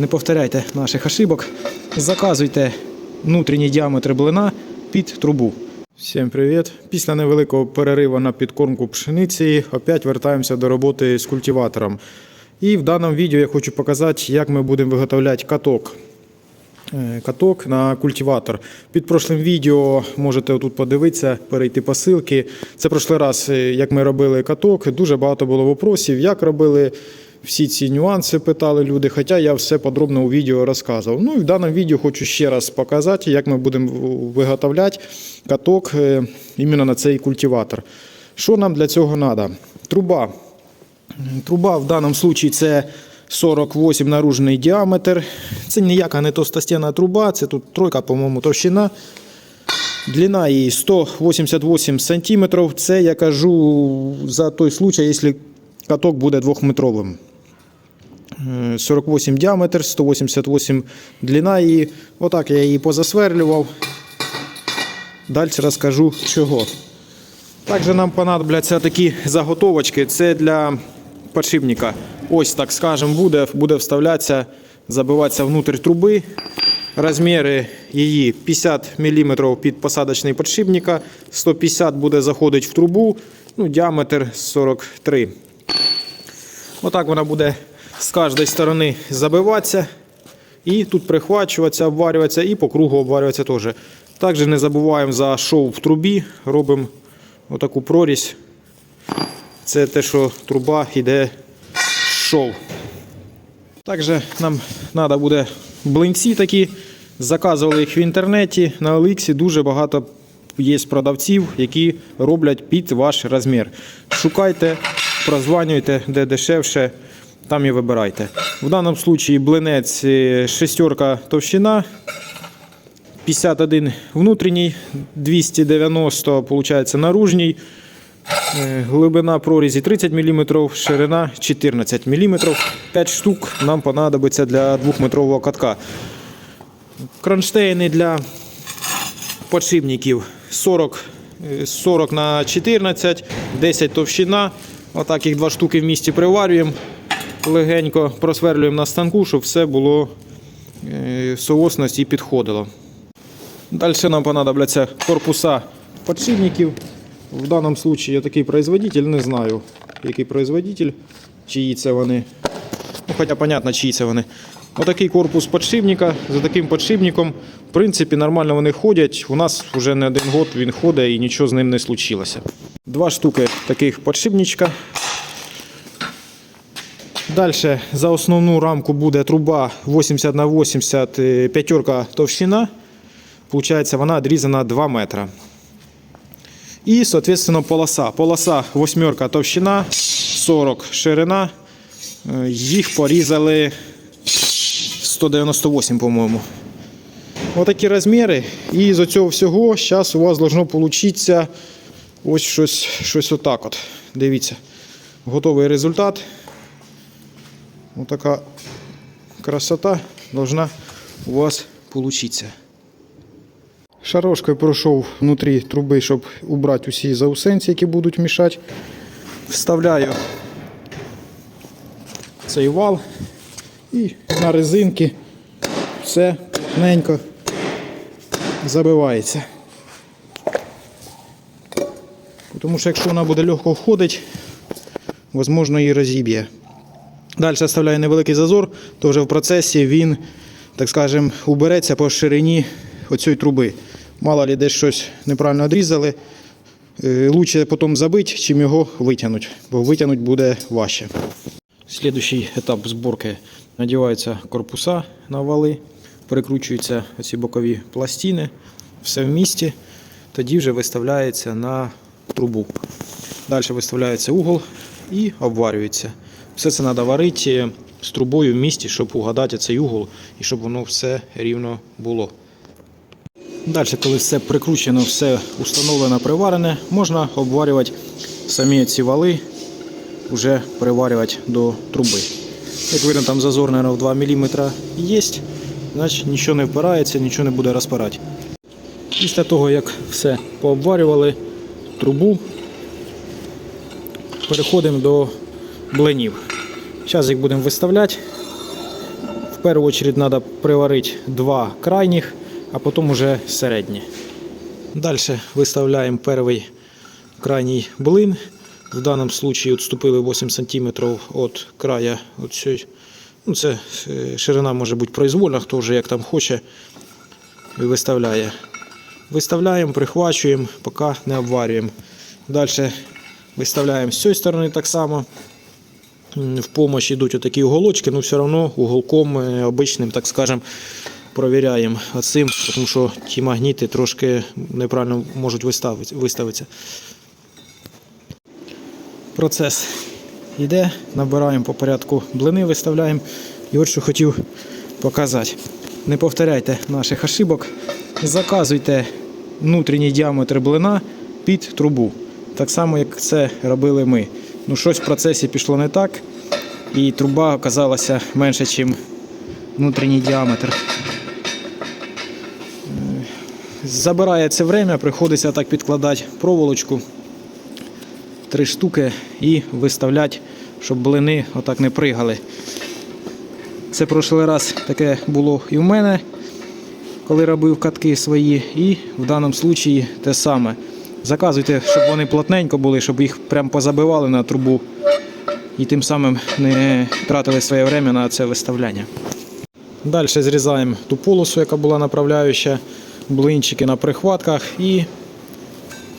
не повторяйте наших ошибок. Заказуйте внутрішній діаметр блина під трубу. Всім привіт! Після невеликого перериву на підкормку пшениці опять вертаємося до роботи з культиватором. І в даному відео я хочу показати, як ми будемо виготовляти каток. Е, Каток на культиватор. Під прошлим відео можете тут подивитися, перейти по ссылці. Це прошлий раз, е, як ми робили каток. Дуже багато було вопросів, як робили. Всі ці нюанси питали люди, хоча я все подробно у відео розказував. Ну і в даному відео хочу ще раз показати, як ми будемо виготовляти каток е, іменно на цей культиватор. Що нам для цього треба? Труба. Труба в даному випадку це 48 наружний діаметр. Це ніяка не товстостінна труба, це тут тройка, по-моєму, товщина. Длина її 188 см. Це я кажу за той случай, якщо каток буде двохметровим. Е, 48 діаметр, 188 длина її. Отак я її позасверлював. Далі розкажу чого. Також нам понадобляться такі заготовочки. Це для подшипника. Ось так скажемо, буде, буде вставлятися, забиватися внутрь труби. Розміри її 50 мм під посадочний подшипника, 150 буде заходити в трубу, ну, діаметр 43. Отак вона буде з кожної сторони забиватися. І тут прихвачуватися, обварюватися і по кругу обварюватися теж. Також не забуваємо за шов в трубі, робимо отаку прорізь. Це те, що труба йде шов. Також нам треба буде блинці такі. Заказували їх в інтернеті. На Оліксі дуже багато є продавців, які роблять під ваш розмір. Шукайте, прозванюйте, де дешевше, там і вибирайте. В даному випадку блинець е, шестерка товщина, 51 внутрішній, 290 виходить, наружній. Е, Глибина прорізі 30 мм, ширина 14 мм. 5 штук нам понадобиться для 2-метрового катка. Кронштейни для подшипників 40, е, 40 на 14, 10 товщина. Отак їх два штуки в місті приварюємо. Легенько просверлюємо на станку, щоб все було е, соосність і підходило. Далі нам понадобляться корпуса подшипників. В даному випадку я такий производитель, не знаю, який производитель, чиї це вони. Ну, хоча, понятно, чиї це вони. Отакий корпус подшипника. За таким подшипником, в принципі, нормально вони ходять. У нас вже не один год він ходить і нічого з ним не случилося. Два штуки таких подшипничка. Далі за основну рамку буде труба 80 на 80 е, п'ятерка товщина. Получається, вона відрізана 2 метри. І, соответственно, полоса. Полоса восьмерка товщина, 40 ширина. Е, Їх порізали 198, по-моєму. Отакі розміри. І з цього всього зараз у вас должно получитися ось щось, щось отак от. Дивіться. Готовий результат. Отака красота должна у вас получиться. Шарошкою пройшов внутрі труби, щоб убрати усі заусенці, які будуть мішати. Вставляю цей вал і на резинки все ненько забивається. Тому що якщо вона буде легко входити, можливо її розіб'є. Далі оставляю невеликий зазор, то вже в процесі він, так скажемо, убереться по ширині оцієї труби. Мало ли десь щось неправильно відрізали. Е, Лучше потім забити, чим його витягнути, бо витягнути буде важче. Слідуючий етап зборки надіваються корпуса на вали, перекручуються ці бокові пластини, все в місті, тоді вже виставляється на трубу. Далі виставляється угол і обварюється. Все це треба варити з трубою в місті, щоб угадати цей угол і щоб воно все рівно було. Далі, коли все прикручено, все установлено, приварене, можна обварювати самі ці вали, вже приварювати до труби. Як видно, там зазор наверное, в 2 мм є, значить нічого не впирається, нічого не буде розпирати. Після того, як все пообварювали трубу, переходимо до блинів. Зараз їх будемо виставляти. в першу чергу треба приварити два крайніх, а потім уже середні. Далі виставляємо перший крайній блин. В даному випадку відступили 8 см від края. Ну, це е, ширина може бути произвольна, хто вже як там хоче і виставляє. Виставляємо, прихвачуємо, поки не обварюємо. Далі виставляємо з цієї сторони так само. В помощь йдуть отакі уголочки, але все одно уголком е, обичним, так скажемо, провіряємо цим, тому що ті магніти трошки неправильно можуть виставитися. Процес йде, набираємо по порядку блини, виставляємо. І от що хотів показати. Не повторяйте наших ошибок. Заказуйте внутрішній діаметр блина під трубу. Так само, як це робили ми. Ну, щось в процесі пішло не так, і труба оказалася менше, ніж внутрішній діаметр. Забирає це время, приходиться так підкладати проволочку три штуки і виставляти, щоб блини отак не пригали. Це прошлий раз таке було і в мене, коли робив катки свої, і в даному випадку те саме. Заказуйте, щоб вони плотненько були, щоб їх прям позабивали на трубу і тим самим не тратили своє время на це виставляння. Далі зрізаємо ту полосу, яка була направляюча, блинчики на прихватках і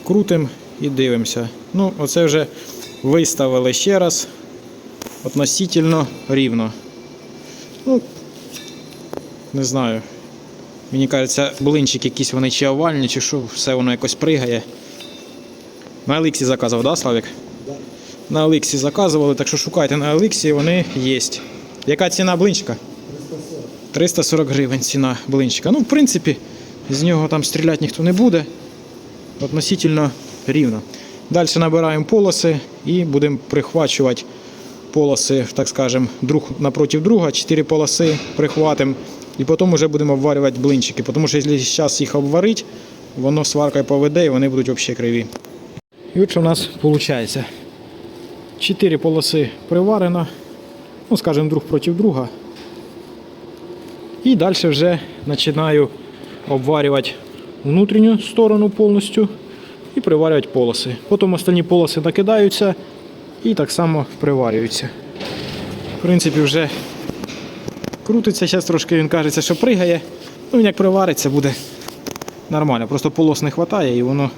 крутимо і дивимося. Ну, оце вже виставили ще раз относительно рівно. Ну, не знаю. Мені кажеться, блинчики якісь вони чи овальні, чи що, все воно якось пригає. На Еліксі заказував, да, Славік? Да. На Еліксі заказували, так що шукайте на Еліксі, вони є. Яка ціна блинчика? 340 гривень ціна блинчика. Ну, в принципі, з нього там стріляти ніхто не буде. Относительно рівно. Далі набираємо полоси і будемо прихвачувати полоси, так скажемо, друг напроти друга, 4 полоси прихватимо. І потім вже будемо обварювати блинчики. Тому що якщо зараз їх обварити, воно сваркою поведе і вони будуть взагалі криві. І от що в нас виходить. 4 полоси приварено, ну, скажімо, друг проти друга. І далі вже починаю обварювати внутрішню сторону повністю і приварювати полоси. Потім останні полоси накидаються і так само приварюються. В принципі, вже крутиться, зараз трошки він кажеться, що пригає. Ну, він як привариться, буде нормально. Просто полос не вистачає і воно.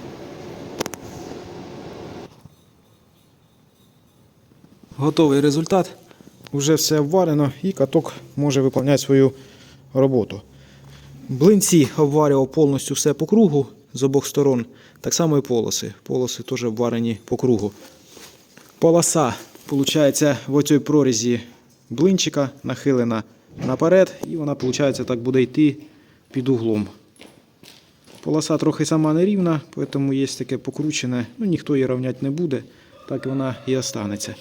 Готовий результат. Вже все обварено і каток може виконувати свою роботу. Блинці обварював повністю все по кругу з обох сторон. Так само і полоси. Полоси теж обварені по кругу. Полоса, виходить, в оцій прорізі блинчика нахилена наперед, і вона, виходить, так буде йти під углом. Полоса трохи сама нерівна, тому є таке покручене. Ну, ніхто її рівняти не буде, так вона і останеться.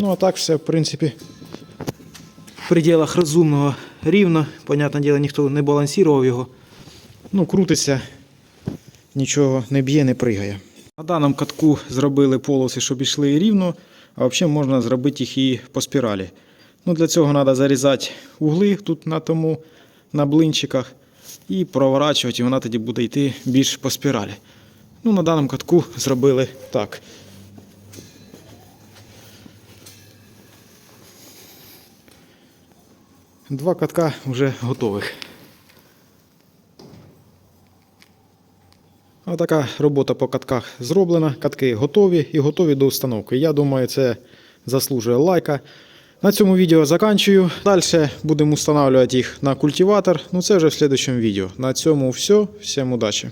Ну, а так все, в принципі, в пределах розумного рівно. Понятне діло, ніхто не балансував його. Ну, крутиться, нічого не б'є, не пригає. На даному катку зробили полоси, щоб йшли рівно, а взагалі можна зробити їх і по спіралі. Ну, для цього треба зарізати угли тут на тому, на блинчиках і проворачувати, і вона тоді буде йти більш по спіралі. Ну, на даному катку зробили так. Два катка вже готових. Отака робота по катках зроблена. Катки готові і готові до установки. Я думаю, це заслужує лайка. На цьому відео заканчую. Далі будемо встановлювати їх на культиватор. Ну це вже в слідчому відео. На цьому все. Всім удачі!